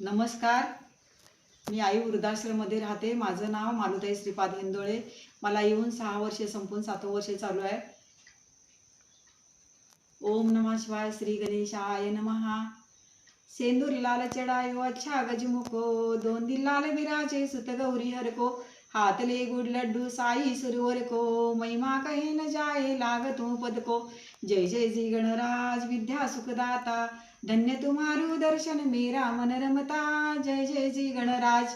नमस्कार. मी आई वृद्धाश्रममध्ये राहते. माझं नाव मालुताई श्रीपाद हिंदोळे. मला येऊन सहा वर्षे संपून सातवं वर्ष चालू आहे. ओम नमः शिवाय श्री गणेशाय नमहा सेंदूर लाल चढायो अच्छा गजमुखो दोन दिल लाल विराजे सुत गौरी हरको. हातले गुड लड्डू साई सुरवर को महिमा कहे न जाए लाग तू पद को जय जय जी गणराज विद्या सुखदाता धन्य तुम्हारू दर्शन मेरा मन रमता. जय जय जी गणराज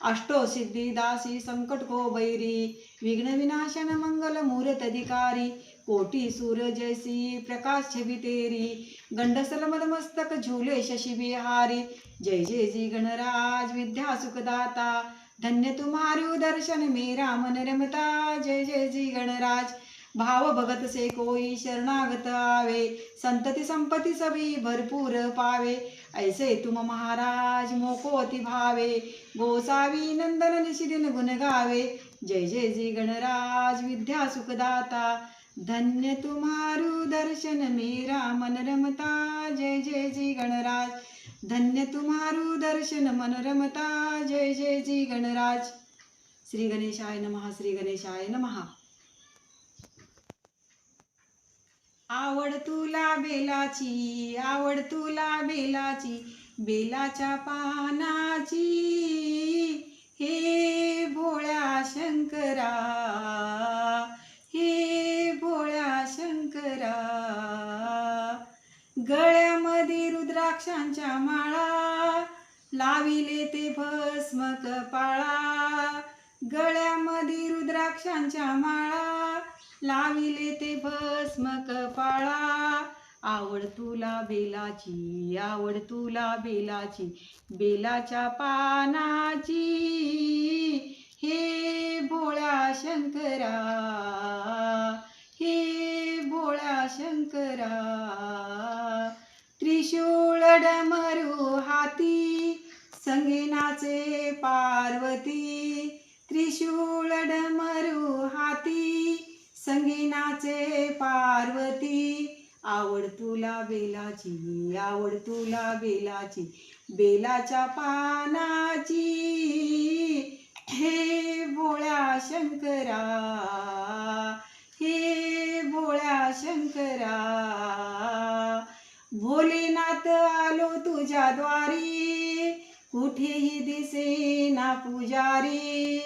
अष्टो सिद्धी दासी संकट को बैरी विघ्न विनाशन मंगल मूर्त अधिकारी. कोटी सूर जैसी प्रकाश छवि तेरी गंडसल मद मस्तक झूले शशि बिहारी. जय जय जी गणराज विद्या सुखदाता धन्य तुम्हारू दर्शन मेरा मन रमता जय जय जी गणराज। भाव भगत से कोई शरणागत आवे संतति संपत्ति सभी भरपूर पावे। ऐसे तुम महाराज मोको अति भावे गोसावी नंदन निशिदिन गुण गावे। जय जय जी गणराज विद्या सुखदाता। धन्य तुम्हारू दर्शन मेरा मन रमता जय जय जी गणराज। धन्य तुम्हारू दर्शन मनोरमता। जय जय जी गणराज। श्री गणेशाय नमहा श्री गणेशाय नमहा आवड तुला बेलाची आवड तुला बेलाची बेलाच्या पानाची। द्राक्षांच्या माळा लाविले ते भस्म कपाळा गळ्यामध्ये रुद्राक्षांच्या माळा लाविले ते भस्म कपाळा आवड तुला बेलाची आवड तुला बेलाची बेलाच्या पानाची. हे भोळ्या शंकरा हे भोळ्या शंकरा. संगीनाचे पार्वती त्रिशूळ डमरू हाती. संगीनाचे पार्वती आवड तुला बेलाची आवड तुला बेलाची बेलाच्या पानाची. हे भोळ्या शंकरा हे भोळ्या शंकरा. भोलेनाथ आलो तुझ्या द्वारी. कुठेही दिसे ना पुजारी.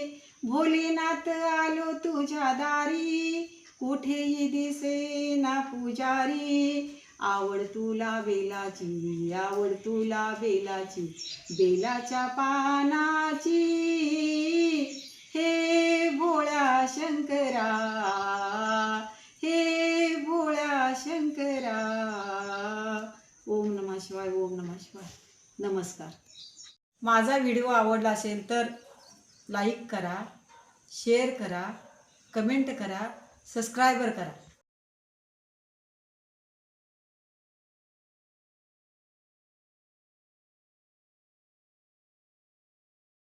भोलेनाथ आलो तुझ्या दारी. कुठेही दिसे ना पुजारी. आवड तुला बेलाची आवड तुला बेलाची बेलाच्या पानाची. हे भोळ्या शंकरा हे भोळ्या शंकरा. ओम नमः शिवाय ओम नमः शिवाय. नमस्कार. माझा व्हिडिओ आवडला असेल तर लाईक करा शेअर करा कमेंट करा सबस्क्रायबर करा.